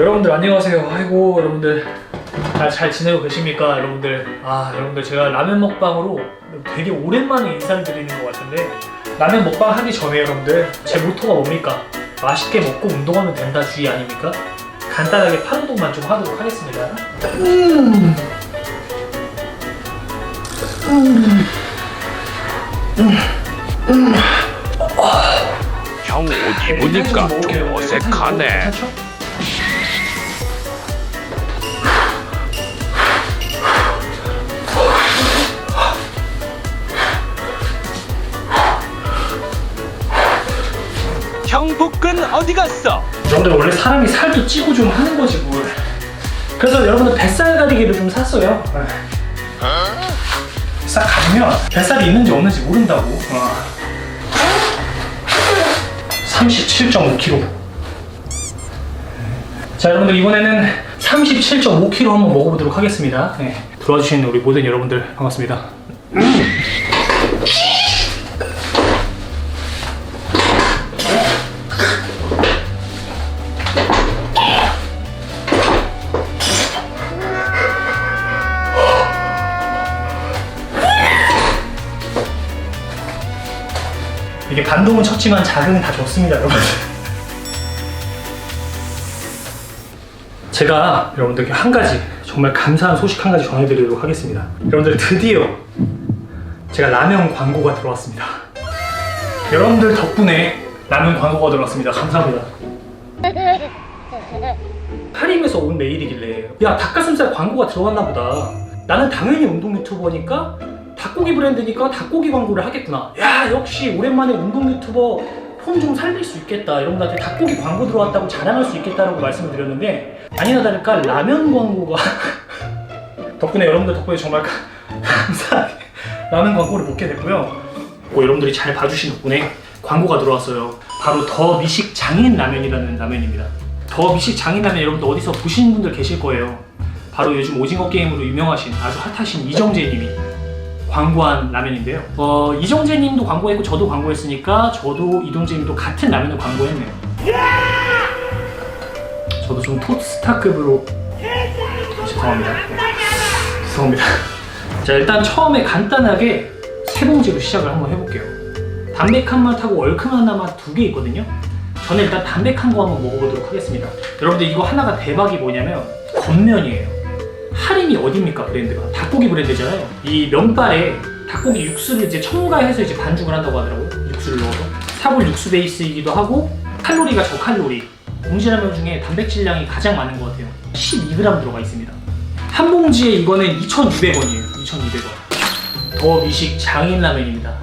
여러분들 안녕하세요. 아이고 여러분들 잘, 잘 지내고 계십니까 여러분들? 아 여러분들 제가 라면 먹방으로 되게 오랜만에 인사를 드리는 것 같은데 라면 먹방 하기 전에 여러분들 제 모토가 뭡니까? 맛있게 먹고 운동하면 된다 주의 아닙니까? 간단하게 팔 운동만 좀 하도록 하겠습니다. 형옷 입으니까 좀 어색하네. 복근 어디 갔어? 여러분들 원래 사람이 살도 찌고 좀 하는 거지 뭘. 그래서 여러분들 뱃살 가리개를 좀 샀어요. 싹 가리면 뱃살이 있는지 없는지 모른다고. 어. 37.5kg. 자 여러분들 이번에는 37.5kg 한번 먹어보도록 하겠습니다. 네. 들어와 주신 우리 모든 여러분들 반갑습니다. 이게 반동은 쳤지만 자극은 다 줬습니다, 여러분. 제가 여러분들께 한 가지 정말 감사한 소식 한 가지 전해드리도록 하겠습니다. 여러분들 드디어 제가 라면 광고가 들어왔습니다. 여러분들 덕분에 라면 광고가 들어왔습니다. 감사합니다. 하림에서 온 메일이길래 야 닭가슴살 광고가 들어왔나 보다. 나는 당연히 운동 유튜버니까 닭고기 브랜드니까 닭고기 광고를 하겠구나. 야 역시 오랜만에 운동 유튜버 폼 좀 살릴 수 있겠다. 여러분들한테 닭고기 광고 들어왔다고 자랑할 수 있겠다라고 말씀을 드렸는데 아니나 다를까 라면 광고가 덕분에 여러분들 덕분에 정말 가- 감사하게 라면 광고를 먹게 됐고요. 뭐 여러분들이 잘 봐주신 덕분에 광고가 들어왔어요. 바로 더 미식 장인 라면이라는 라면입니다. 더 미식 장인 라면 여러분들 어디서 보신 분들 계실 거예요. 바로 요즘 오징어 게임으로 유명하신 아주 핫하신 이정재님이 광고한 라면인데요. 어, 이정재 님도 광고했고 저도 광고했으니까 저도 이동재 님도 같은 라면을 광고했네요. 저도 좀 톱스타급으로 죄송합니다. 죄송합니다. 자 일단 처음에 간단하게 세 봉지로 시작을 한번 해볼게요. 담백한 맛하고 얼큰한 맛 두 개 있거든요. 저는 일단 담백한 거 한번 먹어보도록 하겠습니다. 여러분들 이거 하나가 대박이 뭐냐면 겉면이에요. 할인이 어딥니까 브랜드가 닭고기 브랜드잖아요. 이 면발에 닭고기 육수를 이제 첨가해서 이제 반죽을 한다고 하더라고요. 육수를 넣어서 사골 육수 베이스이기도 하고 칼로리가 저칼로리. 봉지라면 중에 단백질량이 가장 많은 것 같아요. 12g 들어가 있습니다. 한 봉지에 이거는 2,200원이에요. 2,200원. 더 미식 장인 라면입니다.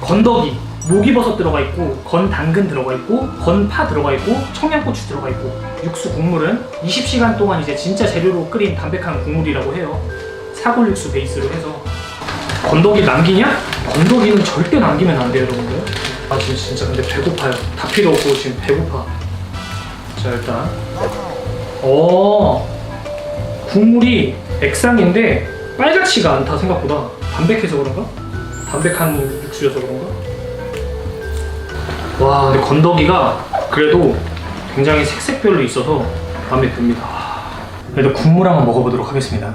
건더기, 목이버섯 들어가 있고, 건 당근 들어가 있고, 건 파 들어가 있고, 청양고추 들어가 있고, 육수 국물은 20시간 동안 이제 진짜 재료로 끓인 담백한 국물이라고 해요. 사골 육수 베이스로 해서 건더기 남기냐? 건더기는 절대 남기면 안 돼요, 여러분들. 아 진짜, 진짜 근데 배고파요. 다 필요 없고 지금 배고파. 자 일단, 어 국물이 액상인데 빨갛지가 않다 생각보다 담백해서 그런가? 담백한 육수여서 그런가? 와 근데 건더기가 그래도 굉장히 색색별로 있어서 마음에 듭니다. 그래도 국물 한번 먹어보도록 하겠습니다.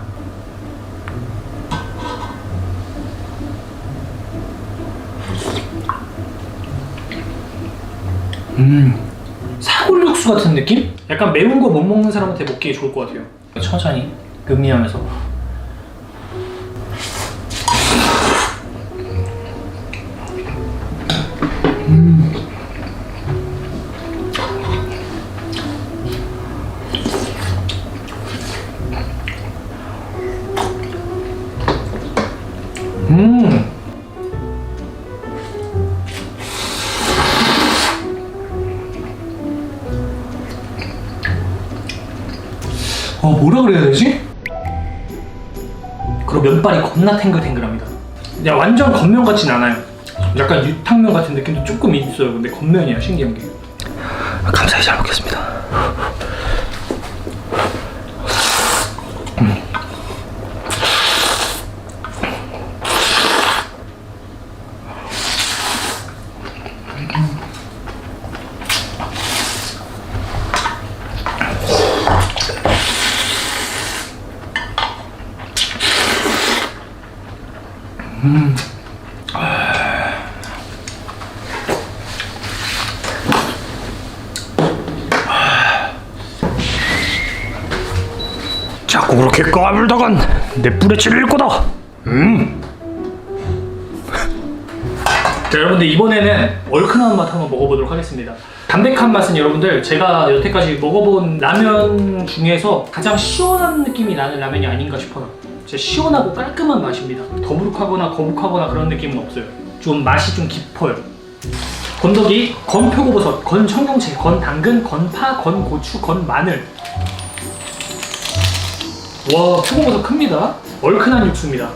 음 사골 육수 같은 느낌? 약간 매운 거 못 먹는 사람한테 먹기에 좋을 것 같아요. 천천히 음미하면서 어 뭐라 그래야 되지? 그리고 면발이 겁나 탱글탱글합니다. 야 완전 겉면 같진 않아요. 약간 유탕면 같은 느낌도 조금 있어요. 근데 겉면이야 신기한 게. 감사히 잘 먹겠습니다. 자꾸 그렇게 까불다간 내 뿔에 찔릴 거다. 음. 자 여러분들 이번에는 얼큰한 맛 한번 먹어보도록 하겠습니다. 담백한 맛은 여러분들 제가 여태까지 먹어본 라면 중에서 가장 시원한 느낌이 나는 라면이 아닌가 싶어요. 진짜 시원하고 깔끔한 맛입니다. 더부룩하거나 거북하거나 그런 느낌은 없어요. 좀 맛이 좀 깊어요. 건더기, 건 표고버섯, 건 청경채, 건 당근, 건 파, 건 고추, 건 마늘. 와 표고버섯 큽니다. 얼큰한 육수입니다.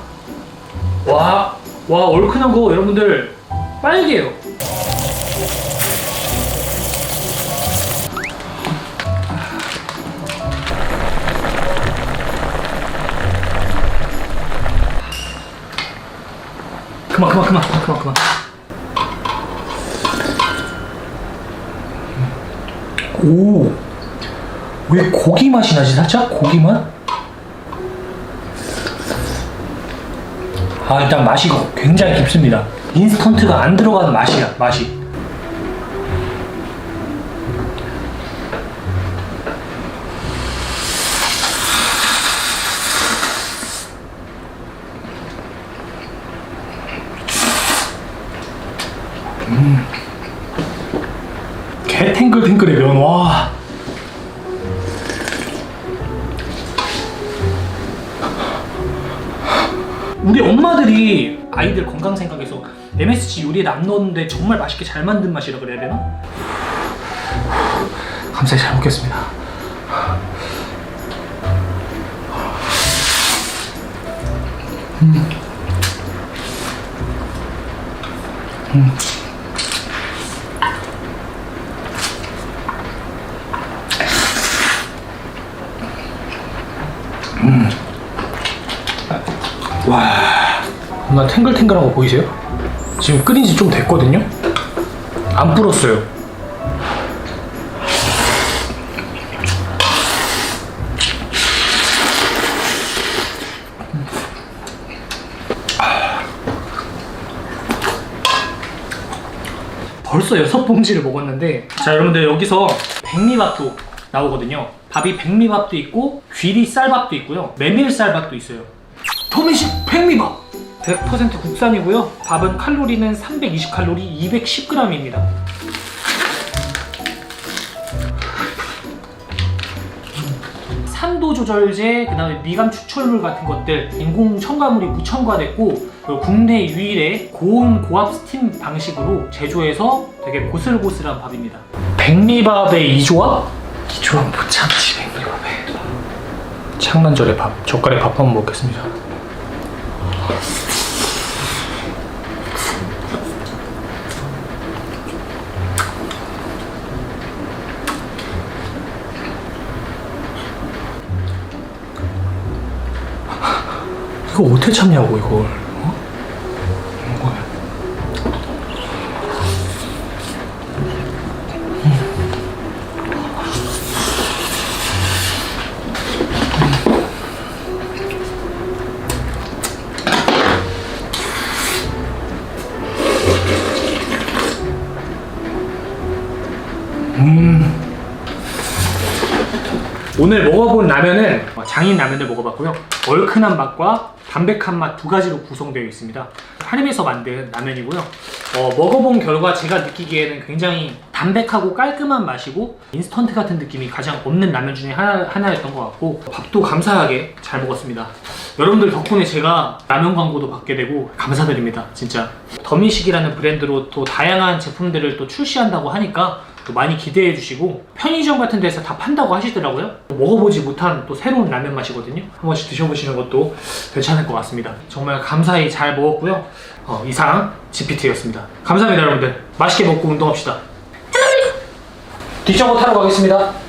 와, 와 얼큰한 거 여러분들 빨개요. 그만 그만 그만 그만 그만. 오, 왜 고기 맛이 나지 살짝 고기 맛? 아 일단 맛이 굉장히 깊습니다. 인스턴트가 안 들어가는 맛이야 맛이. 음. 개 탱글탱글해 면 와. 우리 엄마들이 아이들 건강 생각해서 MSG 요리에 안 넣었는데 정말 맛있게 잘 만든 맛이라 그래야 되나? 감사히 잘 먹겠습니다. 와, 나 탱글탱글한 거 보이세요? 지금 끓인 지 좀 됐거든요? 안 불었어요. 벌써 여섯 봉지를 먹었는데 자 여러분들 여기서 백미밥도 나오거든요. 밥이 백미밥도 있고 귀리 쌀밥도 있고요. 메밀 쌀밥도 있어요. 토미식 백미밥! 100% 국산이고요. 밥은 칼로리는 320칼로리 210g입니다. 산도 조절제, 그다음에 미감 추출물 같은 것들 인공 첨가물이 무첨가됐고 국내 유일의 고온 고압 스팀 방식으로 제조해서 되게 고슬고슬한 밥입니다. 백미밥의 이 조합? 이 조합 못 참지 백미밥에. 창난절의 밥, 젓갈에 밥 한번 먹겠습니다. 이거 어떻게 참냐고? 이걸. 오늘 먹어본 라면은 어, 장인 라면을 먹어봤고요. 얼큰한 맛과 담백한 맛 두 가지로 구성되어 있습니다. 한림에서 만든 라면이고요. 어, 먹어본 결과 제가 느끼기에는 굉장히 담백하고 깔끔한 맛이고 인스턴트 같은 느낌이 가장 없는 라면 중에 하나, 하나였던 것 같고 밥도 감사하게 잘 먹었습니다. 여러분들 덕분에 제가 라면 광고도 받게 되고 감사드립니다. 진짜 더미식이라는 브랜드로 또 다양한 제품들을 또 출시한다고 하니까 또 많이 기대해 주시고 편의점 같은 데서 다 판다고 하시더라고요. 먹어보지 못한 또 새로운 라면 맛이거든요. 한 번씩 드셔보시는 것도 괜찮을 것 같습니다. 정말 감사히 잘 먹었고요. 어, 이상 GPT였습니다. 감사합니다 여러분들. 맛있게 먹고 운동합시다. 뒷정거 타러 가겠습니다